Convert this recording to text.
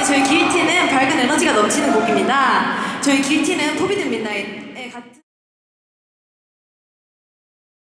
네, 저희 길티는 밝은 에너지가 넘치는 곡입니다. 저희 길티는 포비드 민나잇의 같은